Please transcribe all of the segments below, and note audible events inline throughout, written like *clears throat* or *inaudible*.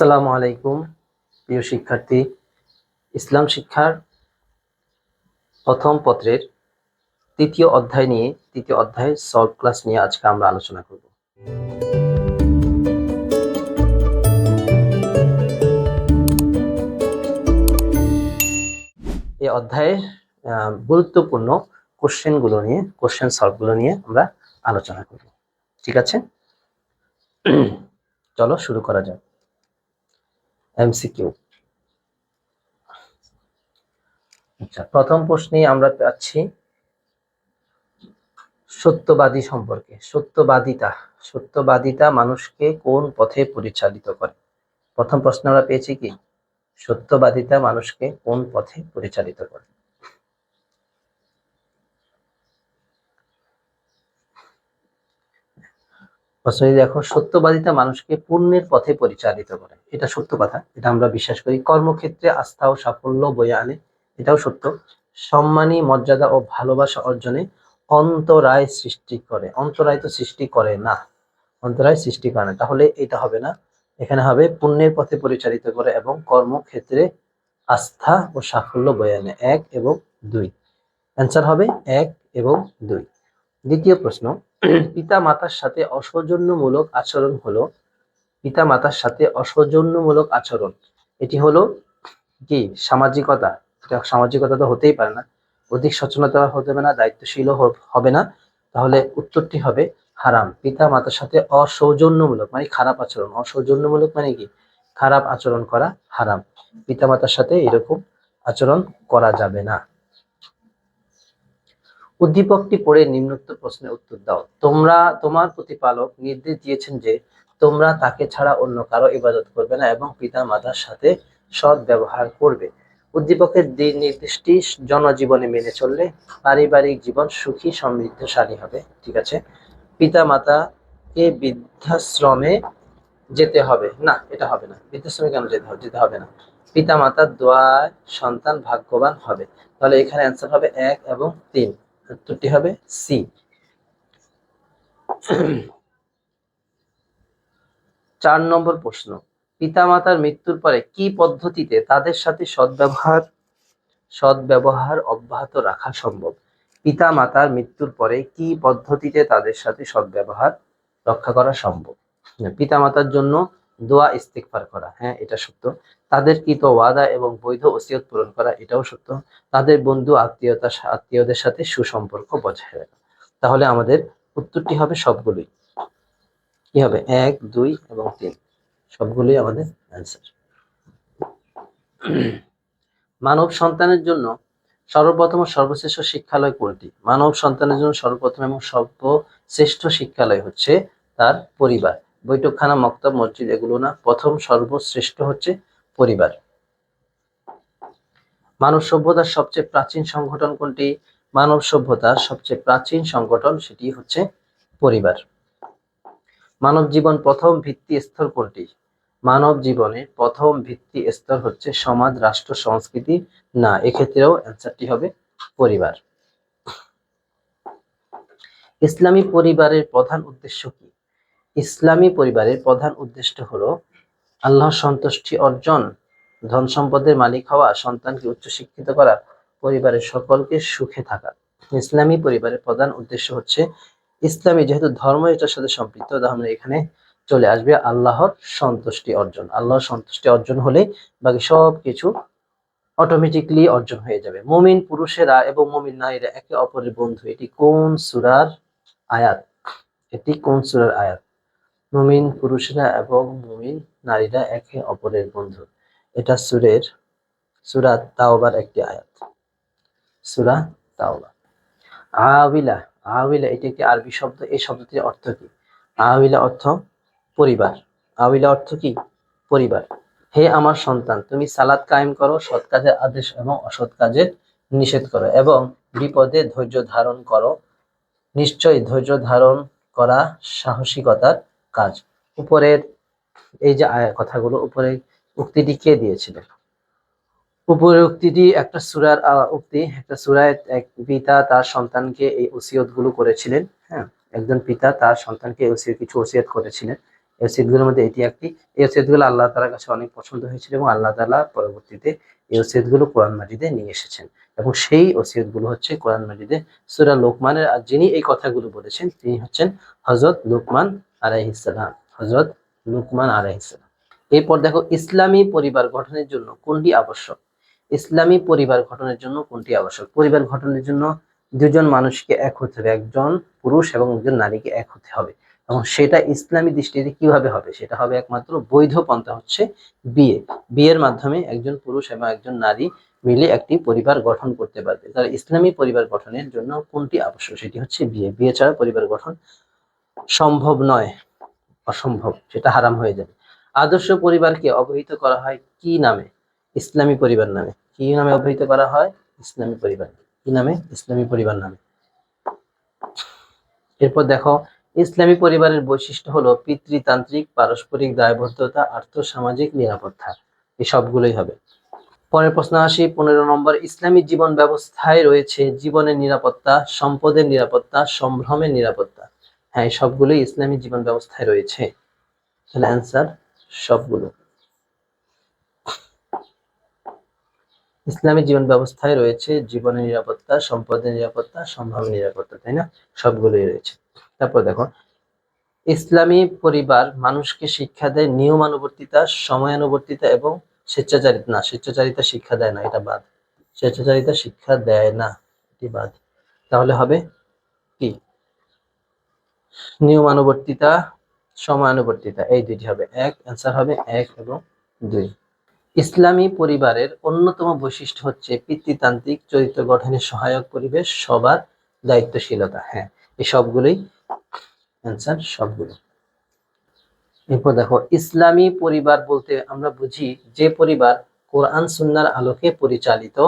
আসসালামু আলাইকুম প্রিয় শিক্ষার্থী। ইসলাম শিক্ষার প্রথম পত্রের তৃতীয় অধ্যায় নিয়ে তৃতীয় অধ্যায় সলভ ক্লাস নিয়ে আজকে আমরা আলোচনা করব। এই অধ্যায়ের আহ, গুরুত্বপূর্ণ কোশ্চেনগুলো নিয়ে কোশ্চেন সলভগুলো নিয়ে আমরা আলোচনা করব। ঠিক আছে? চলো শুরু করা যাক। এমসিকিউ। আচ্ছা প্রথম প্রশ্নে আমরা পাচ্ছি সত্যবাদী সম্পর্কে। সত্যবাদিতা সত্যবাদিতা মানুষকে কোন পথে পরিচালিত করে? প্রথম প্রশ্ন আমরা পেয়েছি কি? সত্যবাদিতা মানুষকে কোন পথে পরিচালিত করে? প্রশ্নে দেখো, সত্যবাদিতা মানুষকে পুণ্যের পথে পরিচালিত করে। এটা সত্য কথা, এটা আমরা বিশ্বাস করি। কর্মক্ষেত্রে আস্থা ও সাফল্য বয়ে আনে, এটাও সত্য। সম্মানী, মর্যাদা ও ভালোবাসা অর্জনে অন্তরায় সৃষ্টি করে। অন্তরায় তো সৃষ্টি করে না, অন্তরায় সৃষ্টি করে না। তাহলে এটা হবে না। এখানে হবে পুণ্যের পথে পরিচালিত করে এবং কর্মক্ষেত্রে আস্থা ও সাফল্য বয়ে আনে। এক এবং দুই। অ্যান্সার হবে এক এবং দুই। দ্বিতীয় প্রশ্ন *clears throat* পিতা মাতার সাথে অসৌজন্যমূলক আচরণ হলো পিতা মাতার সাথে অসৌজন্যমূলক আচরণ। এটি হলো কি? সামাজিকতা। সামাজিকতা তো হতেই পারে না। অধিক সচেতনতা হতে না দায়িত্বশীলও হবে না। তাহলে উত্তরটি হবে হারাম। পিতা মাতার সাথে অসৌজন্যমূলক মানে খারাপ আচরণ। অসৌজন্যমূলক মানে কি? খারাপ আচরণ করা হারাম। পিতা মাতার সাথে এরকম আচরণ করা যাবে না। উদ্দীপকটি পড়ে নিম্নোক্ত প্রশ্নের উত্তর দাও। তোমরা, তোমার প্রতিপালক নির্দেশ দিয়েছেন যে তোমরা তাকে ছাড়া অন্য কারও ইবাদত করবে না এবং পিতা মাতার সাথে সৎ ব্যবহার করবে। উদ্দীপকের দিক নির্দেশটি জনজীবনে মেনে চললে পারিবারিক জীবন সুখী, সমৃদ্ধশালী হবে। ঠিক আছে? পিতা মাতাকে বৃদ্ধাশ্রমে যেতে হবে। না, এটা হবে না। বৃদ্ধাশ্রমে কেন যেতে হবে? যেতে হবে না। পিতা মাতার দোয়ায় সন্তান ভাগ্যবান হবে। তাহলে এখানে অ্যান্সার হবে এক এবং তিন। উত্তরটি হবে সি চার নম্বর প্রশ্ন, পিতামাতার মৃত্যুর পরে কি পদ্ধতিতে তাদের সাথে সদ্ব্যবহার সদ্ব্যবহার অব্যাহত রাখা সম্ভব? পিতামাতার মৃত্যুর পরে কি পদ্ধতিতে তাদের সাথে সদ্ব্যবহার রক্ষা করা সম্ভব? পিতামাতার জন্য দোয়া ইস্তেকবার করা হ্যাঁ এটা সত্য। তাদের কৃত ওয়াদা এবং বৈধ ওসিয়ত পূরণ করা, এটাও সত্য। তাদের বন্ধু আত্মীয়তা, আত্মীয়দের সাথে সুসম্পর্ক বজায় রাখা। তাহলে আমাদের উত্তরটি হবে সবগুলোই। কি হবে? এক, দুই এবং তিন। সবগুলোই আমাদের অ্যান্সার মানব সন্তানের জন্য সর্বপ্রথম ও সর্বশ্রেষ্ঠ শিক্ষালয় কোনটি? মানব সন্তানের জন্য সর্বপ্রথম এবং সর্বশ্রেষ্ঠ শিক্ষালয় হচ্ছে তার পরিবার। বৈঠকখানা, মক্তব, মসজিদ এগুলো না। প্রথম সর্বশ্রেষ্ঠ হচ্ছে পরিবার। মানব সভ্যতার সবচেয়ে প্রাচীন সংগঠন কোনটি? মানব সভ্যতার সবচেয়ে প্রাচীন সংগঠন সেটি হচ্ছে পরিবার। মানব জীবন প্রথম ভিত্তি স্তর কোনটি? মানব জীবনের প্রথম ভিত্তি স্তর হচ্ছে সমাজ, রাষ্ট্র, সংস্কৃতি। না, এক্ষেত্রেও অ্যান্সারটি হবে পরিবার। ইসলামী পরিবারের প্রধান উদ্দেশ্য কি? ইসলামী পরিবারের প্রধান উদ্দেশ্য হলো আল্লাহর সন্তুষ্টি অর্জন, ধন সম্পদের মালিক হওয়া, সন্তানকে উচ্চশিক্ষিত করা, পরিবারের সকলকে সুখে থাকা। ইসলামী পরিবারের প্রধান উদ্দেশ্য হচ্ছে ইসলামী, যেহেতু ধর্ম এটার সাথে সম্পৃক্ত, তাহলে এখানে চলে আসবে আল্লাহর সন্তুষ্টি অর্জন। আল্লাহর সন্তুষ্টি অর্জন হলে বাকি সব কিছু অটোমেটিকলি অর্জন হয়ে যাবে। মুমিন পুরুষেরা এবং মুমিন নারীরা একে অপরের বন্ধু। এটি কোন সুরার আয়াত? এটি কোন সুরার আয়াত? মুমিন পুরুষেরা এবং মুমিন নারীরা একে অপরের বন্ধু। এটা সুরের, সুরা তাওবার একটি আয়াত। সুরা তাওবা আবিলা আবিলা এটি একটি আরবি শব্দ। এই শব্দটির অর্থ কি? আবিলা অর্থ পরিবার। আবিলা অর্থ কি? পরিবার। হে আমার সন্তান, তুমি সালাদ কায়েম করো, সৎ কাজের আদেশ এবং অসৎ কাজের নিষেধ করো এবং বিপদে ধৈর্য ধারণ করো। নিশ্চয়ই ধৈর্য ধারণ করা সাহসিকতার কাজ। উপরের এই যে কথাগুলো উপরে উক্তিটি কে দিয়েছিলেন উপরের উক্তিটি একটা সুরার উক্তি, একটা সুরায় এক পিতা তার সন্তানকে এই ওসিয়তগুলো করেছিলেন হ্যাঁ? একজন পিতা তার সন্তানকে ওসিয়ত কিছু ওসিয়ত করেছিলেন। এই ওসিয়তগুলোর মধ্যে এটি একটি। এই ওসিয়তগুলো আল্লাহ তাআলার কাছে অনেক পছন্দ হয়েছিল এবং আল্লাহ তালা পরবর্তীতে এই ওসিয়তগুলো কোরআন মাজিদে নিয়ে এসেছেন। এবং সেই ওসিয়তগুলো হচ্ছে কোরআন মাজিদে সূরা লোকমানের, আর যিনি এই কথাগুলো বলেছেন তিনি হচ্ছেন হযরত লোকমান আলাইহিস সালাম, হযরত লুকমান আলাইহিস সালাম। এরপর দেখো, ইসলামী পরিবার গঠনের জন্য কোনটি আবশ্যক? ইসলামী পরিবার গঠনের জন্য কোনটি আবশ্যক? পরিবার গঠনের জন্য দুজন মানুষকে এক হতে হবে, একজন পুরুষ এবং একজন নারীকে এক হতে হবে। এবং সেটা ইসলামী দৃষ্টিতে কীভাবে হবে? সেটা হবে একমাত্র বৈধ পন্থা হচ্ছে বিয়ে। বিয়ের মাধ্যমে একজন পুরুষ এবং একজন নারী মিলে একটি পরিবার গঠন করতে পারবে। তার ইসলামী পরিবার গঠনের জন্য কোনটি আবশ্যক? সেটি হচ্ছে বিয়ে। বিয়ে ছাড়া পরিবার গঠন সম্ভব নয়, অসম্ভব, সেটা হারাম হয়ে যাবে। আদর্শ পরিবারকে অবহিত করা হয় কি নামে? ইসলামী পরিবার নামে। কি নামে অবহিত করা হয়? ইসলামী পরিবার। কি নামে? ইসলামী পরিবার নামে। এরপর দেখো, ইসলামী পরিবারের বৈশিষ্ট্য হলো পিতৃতান্ত্রিক, পারস্পরিক দায়বদ্ধতা, আর্থসামাজিক নিরাপত্তা। এই সবগুলোই হবে। পরের প্রশ্ন আসি, পনেরো নম্বর, ইসলামী জীবন ব্যবস্থায় রয়েছে জীবনের নিরাপত্তা, সম্পদের নিরাপত্তা, সম্ভ্রমের নিরাপত্তা। হ্যাঁ সবগুলোই ইসলামী জীবন ব্যবস্থায় রয়েছে। তাহলে অ্যান্সার সবগুলো। ইসলামী জীবন ব্যবস্থায় রয়েছে জীবনের নিরাপত্তা সম্পদের নিরাপত্তা সম্ভাব্য নিরাপত্তা, তাই না? সবগুলোই রয়েছে। তারপর দেখো, ইসলামী পরিবার মানুষকে শিক্ষা দেয় নিয়মানুবর্তিতা, সময়ানুবর্তিতা এবং স্বেচ্ছাচারিতা। না, স্বেচ্ছাচারিতা শিক্ষা দেয় না, এটা বাদ। স্বেচ্ছাচারিতা শিক্ষা দেয় না, এটি বাদ। তাহলে হবে কি? নিয়মানুবর্তিতা, সময়ানুবর্তিতা, এই দুইটি হবে এক অ্যান্সার হবে এক এবং দুই। ইসলামী পরিবারের অন্যতম বৈশিষ্ট্য হচ্ছে পিতৃতান্ত্রিক চরিত্র গঠনের সহায়ক পরিবেশ, সবার দায়িত্বশীলতা। হ্যাঁ এই সবগুলোই অ্যান্সার সবগুলো। এরপর দেখো, ইসলামী পরিবার বলতে আমরা বুঝি যে পরিবার কোরআন, সুন্নার আলোকে পরিচালিত,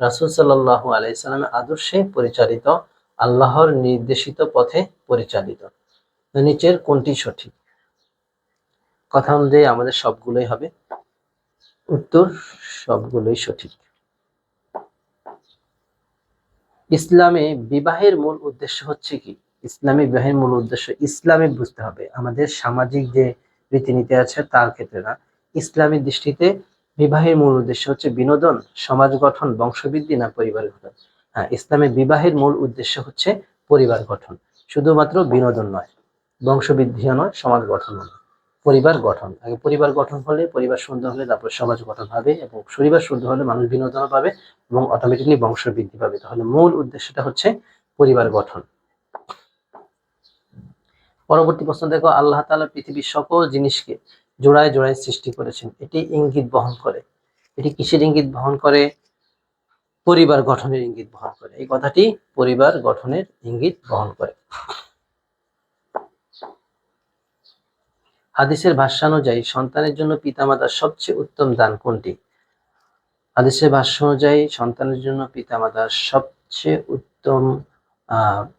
রাসুল সাল্লাহ আলাইসাল্লামের আদর্শে পরিচালিত আল্লাহর নির্দেশিত পথে পরিচালিত। নিচের কোনটি সঠিক? কথা অনুযায়ী আমাদের সবগুলোই হবে। উত্তর, সবগুলোই সঠিক। ইসলামে বিবাহের মূল উদ্দেশ্য হচ্ছে কি? ইসলামী বিবাহের মূল উদ্দেশ্য ইসলামে বুঝতে হবে। আমাদের সামাজিক যে রীতিনীতি আছে তার ক্ষেত্রে না। ইসলামের দৃষ্টিতে বিবাহের মূল উদ্দেশ্য হচ্ছে বিনোদন, সমাজ গঠন, বংশবৃদ্ধি না পরিবার গঠন। ইসলামে বিবাহের মূল উদ্দেশ্য হচ্ছে পরিবার গঠন। শুধুমাত্র বিনোদন নয়, বংশবৃদ্ধিও নয়, সমাজ গঠন নয়। পরিবার গঠন, আগে পরিবার গঠন হলে পরিবার সুন্দর হলে, তারপর সমাজ গঠন হবে এবং পরিবার সুন্দর হলে মানুষ বিনোদন পাবে এবং অটোমেটিকলি বংশ বৃদ্ধি পাবে। তাহলে মূল উদ্দেশ্যটা হচ্ছে পরিবার গঠন। পরবর্তী প্রশ্ন, দেখো, আল্লাহ তাআলা পৃথিবীর সকল জিনিসকে জোড়ায় জোড়ায় সৃষ্টি করেছেন। এটি ইঙ্গিত বহন করে। এটি কিসের ইঙ্গিত বহন করে? পরিবার গঠনের ইঙ্গিত বহন করে। এই কথাটি পরিবার গঠনের ইঙ্গিত বহন করে। হাদিসের ভাষ্যানুযায়ী সন্তানের জন্য পিতামাতার সবচেয়ে উত্তম দান কোনটি? হাদিসের ভাষ্য অনুযায়ী, সন্তানের জন্য পিতামাতার সবচেয়ে উত্তম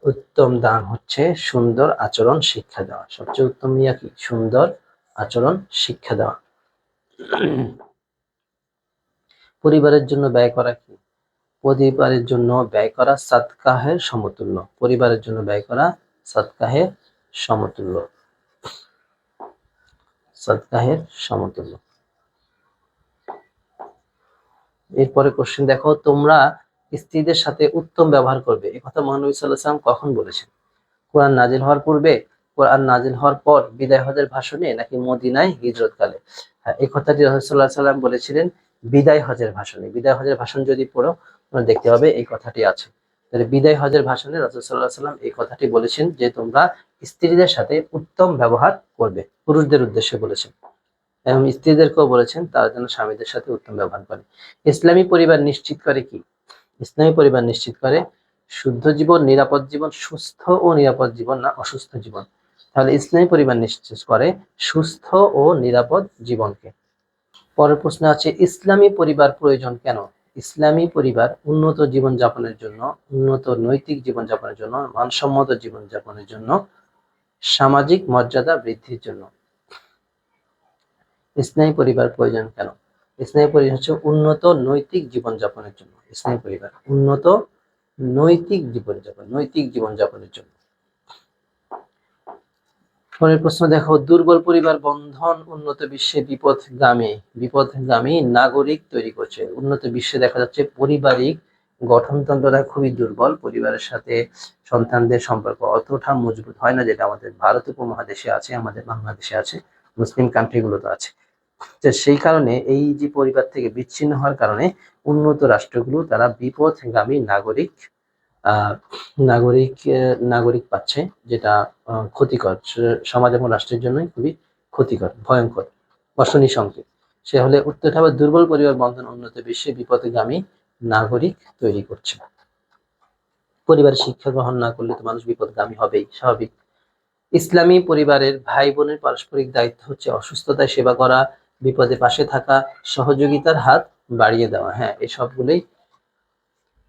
উত্তম দান হচ্ছে সুন্দর আচরণ শিক্ষা দেওয়া। সবচেয়ে উত্তম ইয়া কি? সুন্দর আচরণ শিক্ষা দেওয়া। পরিবারের জন্য ব্যয় করা কি? পরিবারের জন্য ব্যয় করা সাতকাহের সমতুল্য। পরিবারের জন্য ব্যয় করা সাতকাহের সমতুল্য। সদকাহের সমতুল্য। এরপরে কোশ্চেন দেখো, তোমরা স্ত্রীদের সাথে উত্তম ব্যবহার করবে। কথা মহানবী সাল্লাম কখন বলেছেন? কোরআন নাজিল হওয়ার পূর্বে? কোরআন নাজিল হওয়ার পর বিদায় হজের ভাষণে নাকি মদিনায় হিজরতকালে? হ্যাঁ এই কথাটি রহসাল্লাহ সাল্লাম বলেছিলেন বিদায় হজের ভাষণে। বিদায় হজের ভাষণ যদি পড়ো তোমরা দেখতে হবে এই কথাটি আছে। তাহলে বিদায় হজের ভাষণে রসুল্লাহ সাল্লাম এই কথাটি বলেছেন যে তোমরা স্ত্রীদের সাথে উত্তম ব্যবহার করবে, পুরুষদের উদ্দেশ্যে বলেছেন। এবং স্ত্রীদেরকেও বলেছেন তারা যেন স্বামীদের সাথে উত্তম ব্যবহার করে। ইসলামী পরিবার নিশ্চিত করে কি? ইসলামী পরিবার নিশ্চিত করে শুদ্ধ জীবন, নিরাপদ জীবন, সুস্থ ও নিরাপদ জীবন না অসুস্থ জীবন। তাহলে ইসলামী পরিবার নিশ্চিত করে সুস্থ ও নিরাপদ জীবনকে। পরের প্রশ্ন আছে, ইসলামী পরিবার প্রয়োজন কেন? ইসলামী পরিবার উন্নত জীবন যাপনের জন্য, উন্নত নৈতিক জীবন যাপনের জন্য, মানসম্মত জীবন যাপনের জন্য সামাজিক মর্যাদা বৃদ্ধির জন্য। ইসলামী পরিবার প্রয়োজন কেন? ইসলামী পরিবার হচ্ছে উন্নত নৈতিক জীবন যাপনের জন্য। ইসলামী পরিবার উন্নত নৈতিক জীবন যাপন নৈতিক জীবন যাপনের জন্য। পরের প্রশ্ন দেখো, দুর্বল পরিবার বন্ধন উন্নত বিশ্বে বিপদগামী বিপদগামী নাগরিক তৈরি করছে। উন্নত বিশ্বে দেখা যাচ্ছে পারিবারিক গঠনতন্ত্রটা খুবই দুর্বল, পরিবারের সাথে সন্তানদের সম্পর্ক অতটা মজবুত হয় না, যেটা আমাদের ভারত উপমহাদেশে আছে, আমাদের বাংলাদেশে আছে, মুসলিম কান্ট্রিগুলোতে আছে। তো সেই কারণে এই যে পরিবার থেকে বিচ্ছিন্ন হওয়ার কারণে উন্নত রাষ্ট্রগুলো, তারা বিপদগামী নাগরিক নাগরিক নাগরিক পাচ্ছে, যেটা ক্ষতিকর। সমাজ এবং রাষ্ট্রের জন্য খুবই ক্ষতিকর, ভয়ঙ্কর বর্ষণী সংকেত। সে হলে উত্তরটা আবার দুর্বল পরিবার বন্ধন উন্নত বিশ্বে বিপদগামী নাগরিক তৈরি করছে। পরিবারের শিক্ষা গ্রহণ না করলে তো মানুষ বিপদগামী হবেই, স্বাভাবিক। ইসলামী পরিবারের ভাই বোনের পারস্পরিক দায়িত্ব হচ্ছে অসুস্থতায় সেবা করা, বিপদে পাশে থাকা, সহযোগিতার হাত বাড়িয়ে দেওয়া। হ্যাঁ এই সবগুলোই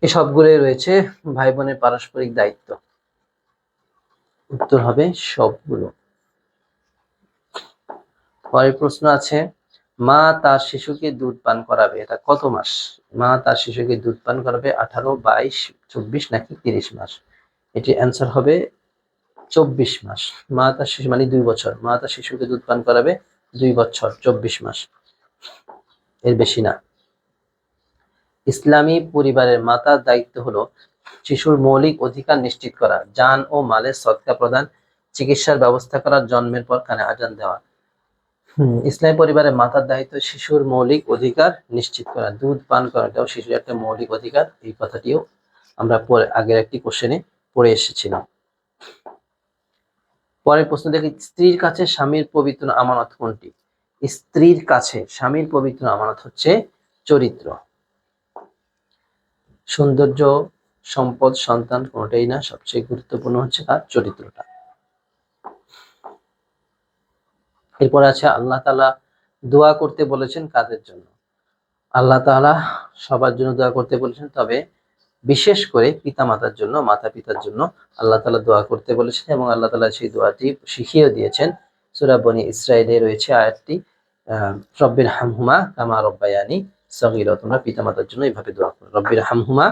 এই সবগুলোই রয়েছে ভাই বোনের পারস্পরিক দায়িত্ব। উত্তর হবে সবগুলো। পরের প্রশ্ন আছে, মা তার শিশুকে দুধ পান করাবে, এটা কত মাস? মা তার শিশুকে দুধ পান করাবে আঠারো, বাইশ, চব্বিশ নাকি তিরিশ মাস? এটি অ্যান্সার হবে চব্বিশ মাস। মা তার শিশু মানে দুই বছর। মা তার শিশুকে দুধ পান করাবে দুই বছর, চব্বিশ মাস। এর বেশি না। ইসলামী পরিবারের মাতার দায়িত্ব হলো শিশুর মৌলিক অধিকার নিশ্চিত করা, জান ও মালের সৎকা প্রদান, চিকিৎসার ব্যবস্থা করা, জন্মের পর কানে আজান দেওয়া। ইসলামী পরিবারের মাতার দায়িত্ব শিশুর মৌলিক অধিকার নিশ্চিত করা, দুধ পান করাটাও শিশুর একটা মৌলিক অধিকার। এই কথাটিও আমরা পরে আগের একটি কোশ্চেনে পড়ে এসেছিলাম। পরের প্রশ্ন দেখি, স্ত্রীর কাছে স্বামীর পবিত্র আমানত কোনটি? স্ত্রীর কাছে স্বামীর পবিত্র আমানত হচ্ছে চরিত্র। সৌন্দর্য সম্পদ সন্তান কোনোটাই না সবচেয়ে গুরুত্বপূর্ণ হচ্ছে তার চরিত্রটা। এরপর আছে আল্লাহ তাআলা দোয়া করতে বলেছেন কাদের জন্য? আল্লাহ তাআলা সবার জন্য দোয়া করতে বলেছেন তবে বিশেষ করে পিতা মাতার জন্য মাতা পিতার জন্য আল্লাহ তালা দোয়া করতে বলেছেন এবং আল্লাহ তালা সেই দোয়াটি শিখিয়ে দিয়েছেন। সূরা বনি ইসরাইলে রয়েছে আয়াতটি আহ, রব্বির হামহুমা কামা রব্বায়ানি সগীর তোমরা পিতা মাতার জন্য এইভাবে দোয়া করো। রব্বির হামহুমা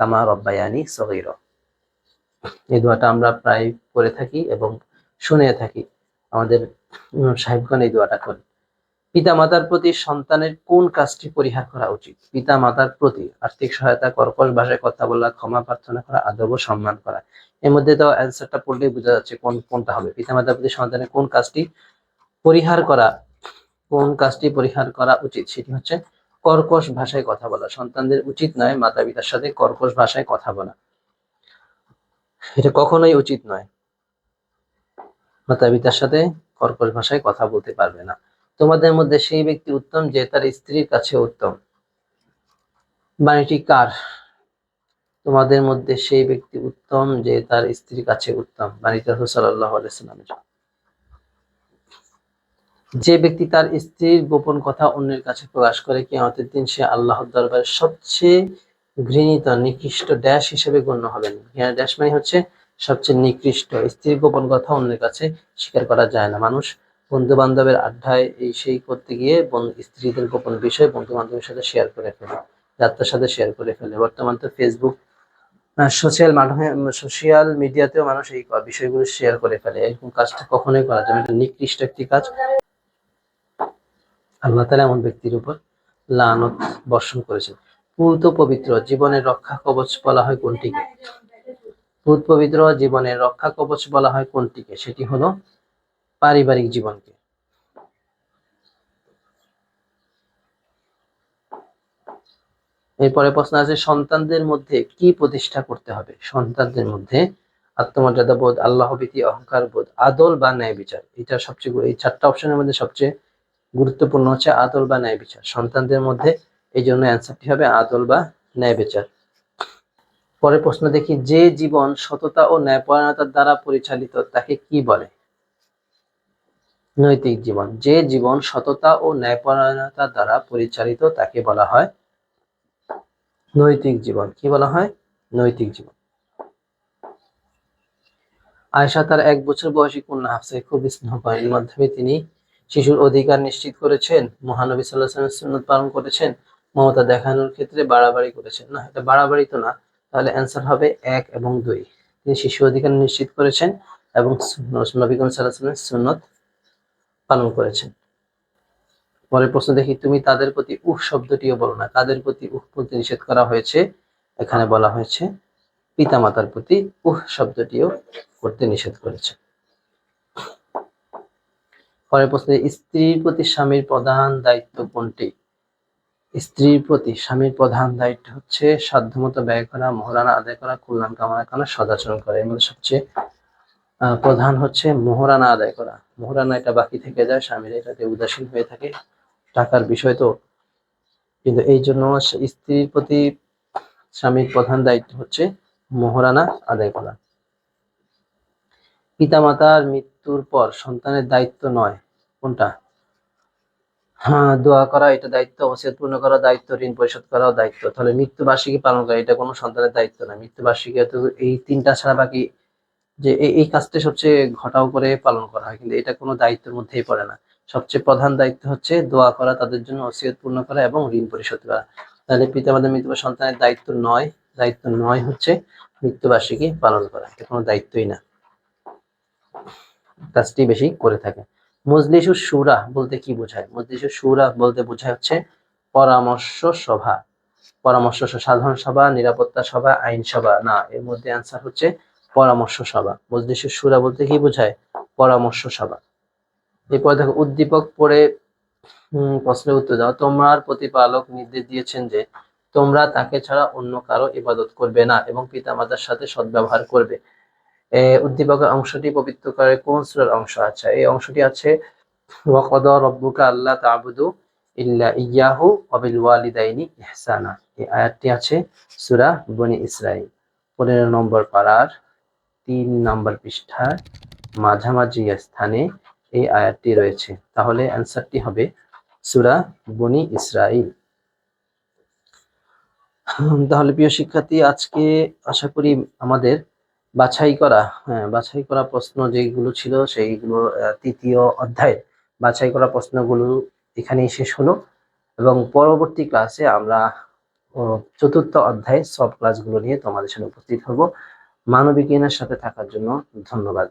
কামা রব্বায়ানি সগীর। এই দোয়াটা আমরা প্রায় করে থাকি এবং শুনে থাকি। আমাদের সাহেবগণ এই দোয়াটা করেন। পিতা মাতার প্রতি সন্তানের কোন কাজটি পরিহার করা উচিত? পিতা মাতার প্রতি আর্থিক সহায়তা, কর্কশ ভাষায় কথা বলা, ক্ষমা প্রার্থনা করা, আদব ও সম্মান করা। এর মধ্যে তো অ্যান্সারটা পড়লেই বোঝা যাচ্ছে কোন, কোনটা হবে। পিতা মাতার প্রতি সন্তানের কোন কাজটি পরিহার করা, কোন কাজটি পরিহার করা উচিত সেটি হচ্ছে কর্কশ ভাষায় কথা বলা। সন্তানদের উচিত নয় মাতা পিতার সাথে কর্কশ ভাষায় কথা বলা। এটা কখনোই উচিত নয়। মাতা পিতার সাথে কর্কশ ভাষায় কথা বলতে পারবে না। তোমাদের মধ্যে সেই ব্যক্তি উত্তম যে তার স্ত্রীর কাছে উত্তম। বাণীটি কার? তোমাদের মধ্যে সেই ব্যক্তি উত্তম যে তার স্ত্রীর কাছে উত্তম। বাণীটা হুসাল্লাহ আলাইসাল্লামের যে ব্যক্তি তার স্ত্রীর গোপন কথা অন্যের কাছে প্রকাশ করে কি আমাদের দিন সে আল্লাহর দরবারে সবচেয়ে ঘৃণিত, নিকৃষ্ট ড্যাশ হিসেবে গণ্য হবেন ড্যাশ মানে হচ্ছে সবচেয়ে নিকৃষ্ট, স্ত্রীর গোপন কথা অন্যের কাছে স্বীকার করা যায় না। মানুষ বন্ধু বান্ধবের আড্ডায় এই সেই করতে গিয়ে স্ত্রীদের গোপন বিষয় বন্ধু বান্ধবের সাথে শেয়ার করে ফেলে, যাত্রার সাথে শেয়ার করে ফেলে। বর্তমান তো ফেসবুক সোশ্যাল মাধ্যমে সোশ্যাল মিডিয়াতেও মানুষ এই বিষয়গুলো শেয়ার করে ফেলে। এরকম কাজটা কখনোই করা যাবে নিকৃষ্ট একটি কাজ আল্লাহ তালা এমন ব্যক্তির উপর লানত বর্ষণ করেছেন। পূত পবিত্র জীবনের রক্ষা কবচ বলা হয় কোনটিকে? পূত পবিত্র জীবনের রক্ষা কবচ বলা হয় কোনটিকে? সেটি হলো পারিবারিক জীবনকে। এরপরে প্রশ্ন আছে, সন্তানদের মধ্যে কি প্রতিষ্ঠা করতে হবে? সন্তানদের মধ্যে আত্মমর্যাদা বোধ আল্লাহ ভীতি অহংকার বোধ আদল বা ন্যায় বিচার এটা সবচেয়ে, এই চারটা অপশনের মধ্যে সবচেয়ে গুরুত্বপূর্ণ হচ্ছে আদল বা ন্যায় বিচার। সন্তানদের মধ্যে এই জন্য অ্যান্সারটি হবে আদল বা ন্যায় বিচার। পরের প্রশ্ন দেখি, যে জীবন সততা ও ন্যায়পরায়ণতার দ্বারা পরিচালিত তাকে কি বলে? নৈতিক জীবন। যে জীবন সততা ও ন্যায়পরায়ণতার দ্বারা পরিচালিত তাকে বলা হয় নৈতিক জীবন। কি বলা হয়? নৈতিক জীবন। আয়েশা তার এক বছর বয়সী কন্যা হাফসাকে খুব স্নেহ করেন। মাধ্যমে তিনি শিশুর অধিকার নিশ্চিত করেছেন, মহানবী সাল্লাহ সুন্নত পালন করেছেন, মমতা দেখানোর ক্ষেত্রে বাড়াবাড়ি করেছেন। না, এটা বাড়াবাড়ি তো না, তাহলে অ্যান্সার হবে এক এবং দুই। তিনি শিশু অধিকার নিশ্চিত করেছেন এবং নবী করিম ওয়াসাল্লামের সুন্নত পালন করেছেন। পরের প্রশ্ন দেখি, তুমি তাদের প্রতি উহ শব্দটিও বলো না তাদের প্রতি উহ বলতে নিষেধ করা হয়েছে? এখানে বলা হয়েছে, পিতামাতার প্রতি উহ শব্দটিও করতে নিষেধ করেছে। পরের প্রশ্ন, স্ত্রীর প্রতি স্বামীর প্রধান দায়িত্ব কোনটি? স্ত্রীর প্রতি স্বামীর প্রধান দায়িত্ব হচ্ছে সাধ্যমতো ব্যয় করা মহারানা আদায় করা, কল্যাণ কামনা করা, সদাচরণ করা। এর মধ্যে সবচেয়ে প্রধান হচ্ছে মোহরানা আদায় করা। মোহরানা এটা বাকি থেকে যায়, স্বামীরা এটাতে উদাসীন হয়ে থাকে। টাকার বিষয় তো, কিন্তু এই জন্য স্ত্রীর প্রতি স্বামীর প্রধান দায়িত্ব হচ্ছে মোহরানা আদায় করা। পিতামাতার মৃত্যুর পর সন্তানের দায়িত্ব নয় কোনটা? হ্যাঁ দোয়া করা, এটা দায়িত্ব, ওসিয়ত পূর্ণ করা, দায়িত্ব, ঋণ পরিশোধ করাও দায়িত্ব। তাহলে মৃত্যু বার্ষিকী পালন করা, এটা কোনো সন্তানের দায়িত্ব না। মৃত্যু বার্ষিকী তো এই তিনটা ছাড়া বাকি যে এই কাজটা সবচেয়ে ঘটাও করে পালন করা হয়, কিন্তু এটা কোনো দায়িত্বের মধ্যেই পড়ে না। সবচেয়ে প্রধান দায়িত্ব হচ্ছে দোয়া করা, তাদের জন্য ওসিয়ত পূর্ণ করা এবং ঋণ পরিশোধ করা। তাহলে পিতামাতার মৃত্যু সন্তানের দায়িত্ব নয় দায়িত্ব নয় হচ্ছে মৃত্যু বার্ষিকী পালন করা, এটা কোনো দায়িত্বই না। কাজটি বেশি করে থাকে। মজলিসু সুরা বলতে কি বোঝায়? মজলিসু সুরা বলতে বোঝায় হচ্ছে পরামর্শ সভা। পরামর্শ সাধারণ সভা, নিরাপত্তা সভা, আইন সভা। না, এর মধ্যে অ্যান্সার হচ্ছে পরামর্শ সভা। মজলিসু সুরা বলতে কি বোঝায়? পরামর্শ সভা। এরপর দেখো, উদ্দীপক পড়ে প্রশ্নের উত্তর দাও। তোমার প্রতিপালক নির্দেশ দিয়েছেন যে, তোমরা তাকে ছাড়া অন্য কারও ইবাদত করবে না এবং পিতামাতার সাথে সদ্ব্যবহার করবে। উদ্দীপকের অংশটি পবিত্র করে কোন সূরার অংশ? আছে এই অংশটি আছে ওয়াকদ রব্বুকা আল্লাহ তাবুদু ইল্লা ইয়াহু অবিল ওয়ালিদাইনি ইহসানা এই আয়াতটি আছে সূরা বনি ইসরাইল পনেরো নম্বর পাড়ার তিন নম্বর পৃষ্ঠার মাঝামাঝি স্থানে এই আয়াতটি রয়েছে। তাহলে অ্যান্সারটি হবে সুরা বনি ইসরাইল তাহলে প্রিয় শিক্ষার্থী, আজকে আশা করি আমাদের বাছাই করা হ্যাঁ বাছাই করা প্রশ্ন যেগুলো ছিল সেইগুলো তৃতীয় অধ্যায়ের বাছাই করা প্রশ্নগুলো এখানেই শেষ হলো এবং পরবর্তী ক্লাসে আমরা চতুর্থ অধ্যায়ে সব ক্লাসগুলো নিয়ে তোমাদের সামনে উপস্থিত হব। মানবিক সাথে থাকার জন্য ধন্যবাদ।